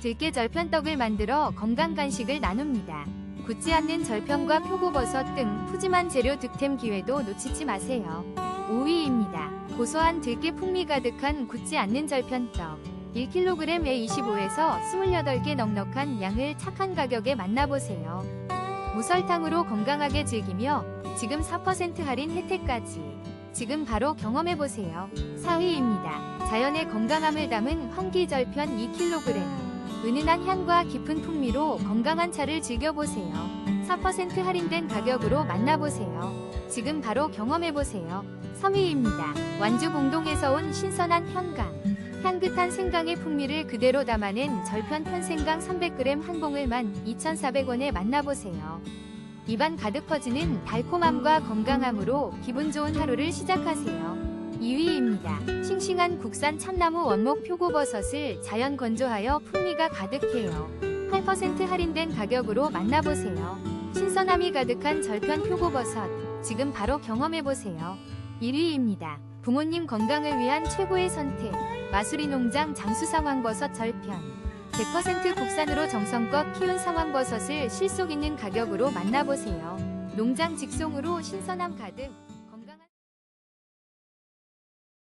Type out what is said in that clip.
들깨 절편떡을 만들어 건강 간식을 나눕니다. 굳지 않는 절편과 표고버섯 등 푸짐한 재료 득템 기회도 놓치지 마세요. 5위입니다. 고소한 들깨 풍미 가득한 굳지 않는 절편떡. 1kg에 25에서 28개 넉넉한 양을 착한 가격에 만나보세요. 무설탕으로 건강하게 즐기며 지금 4% 할인 혜택까지. 지금 바로 경험해보세요. 4위입니다. 자연의 건강함을 담은 황기절편 2kg. 은은한 향과 깊은 풍미로 건강한 차를 즐겨보세요. 4% 할인된 가격으로 만나보세요. 지금 바로 경험해보세요. 3위입니다. 완주 봉동에서 온 신선한 현강. 향긋한 생강의 풍미를 그대로 담아낸 절편 편생강 300g 한 봉을만 2,400원에 만나보세요. 입안 가득 퍼지는 달콤함과 건강함으로 기분 좋은 하루를 시작하세요. 2위입니다. 싱싱한 국산 참나무 원목 표고버섯을 자연 건조하여 풍미가 가득해요. 8% 할인된 가격으로 만나보세요. 신선함이 가득한 절편 표고버섯. 지금 바로 경험해보세요. 1위입니다. 부모님 건강을 위한 최고의 선택. 마수리 농장 장수상황버섯 절편. 100% 국산으로 정성껏 키운 상황버섯을 실속 있는 가격으로 만나보세요. 농장 직송으로 신선함 가득.